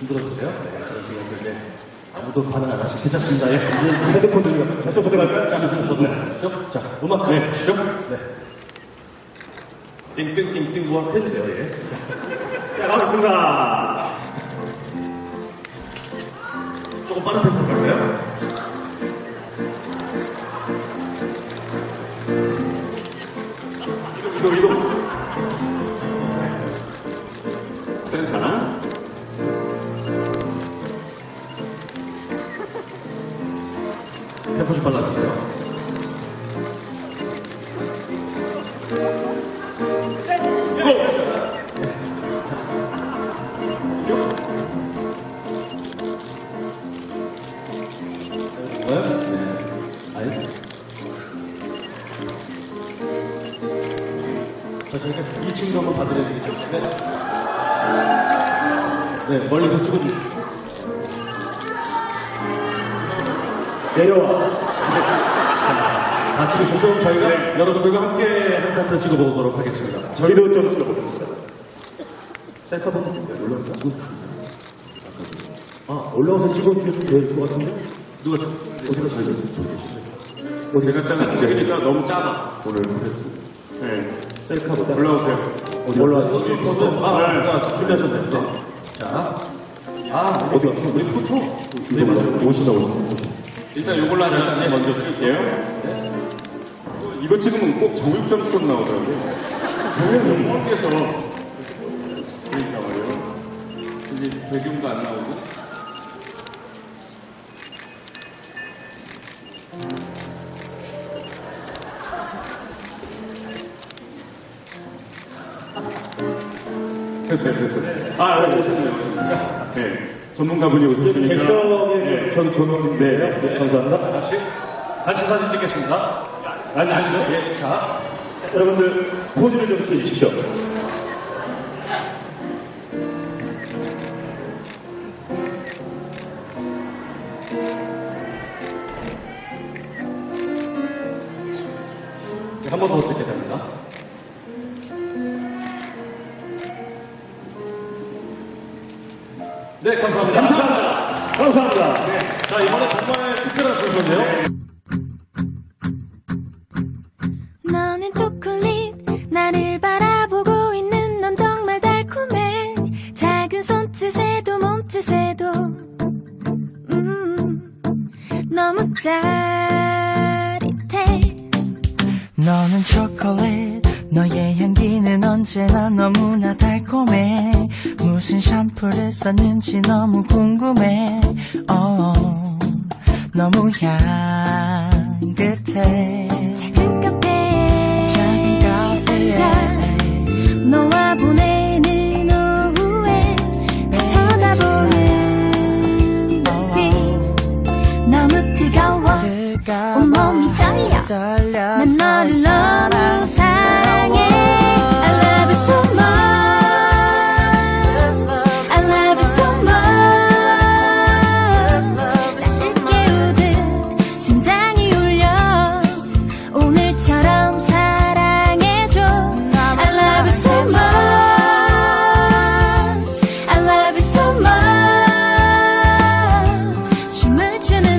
흔들어주세요. 네, 네. 아무도 반응 안 하시 괜찮습니다. 예. 이제 핸드폰 들리면 저쪽부터 갈까요? 네. 자, 음악 네. 시죠 네. 띵띵띵띵 뭐 해주세요, 예. 자, 가보겠습니다. 조금 빠른 템포 갈까요? 이거, 이거. 템포 좀. 자, 저희가 2층도 한번 봐드려야겠죠? 네. 네, 멀리서 찍어주십시오. 내려와. 다 찍으셨죠? 저희가 여러분들과 함께 한 카트 찍어보도록 하겠습니다. 저희도 좀 찍어보겠습니다. 셀카봉 좀 올라와서 찍어주시면 아, 올라와서 찍어주셔도 될 것 같은데? 누가 좀 어디가 잘 있어? 제가 짜는 찍으니까 너무 짜다. 오늘 프레스. 네. 셀카보다 올라오세요. 어디 포토 아, 네. 아까 준비하셨네. 네. 자, 아 어디 갔어? 우리 포토. 네, 맞아요. 오신다, 오신다. 일단 요걸로 하나 먼저 찍을게요. 이거 찍으면 꼭 정육점처럼 나오더라고요. 정육점 뻔께서 그러니까 말이에요. 이제 배경도 안 나오고. 됐어요, 됐어요. 아, 네, 오셨네요, 오셨네요. 자, 네. 전문가분이 오셨으니까. 객석에 저기 조명인데요. 네, 감사합니다. 다시 단체 사진 찍겠습니다. 앉으시죠. 예, 자, 여러분들 포즈를 좀 취해주십시오. 한 번 더 찍게 됩니다. 네, 감사합니다. 감사합니다. 감사합니다. 자, 이번에 정말 특별한 순서인데요. 너는 초콜릿 나를 바라보고 있는 넌 정말 달콤해 작은 손짓에도 몸짓에도 음 너무 짜릿해 너는 초콜릿 너의 향기는 언제나 너무나 달콤해 무슨 샴푸를 썼는지 너무 궁금해. 어, 너무 향긋해. 작은 카페. 작은 카페에 너와 보내는 오후에 날 쳐다보는 눈빛. 너무 뜨거워. 온몸이 떨려. 난 너를 너무 사랑해 맞추는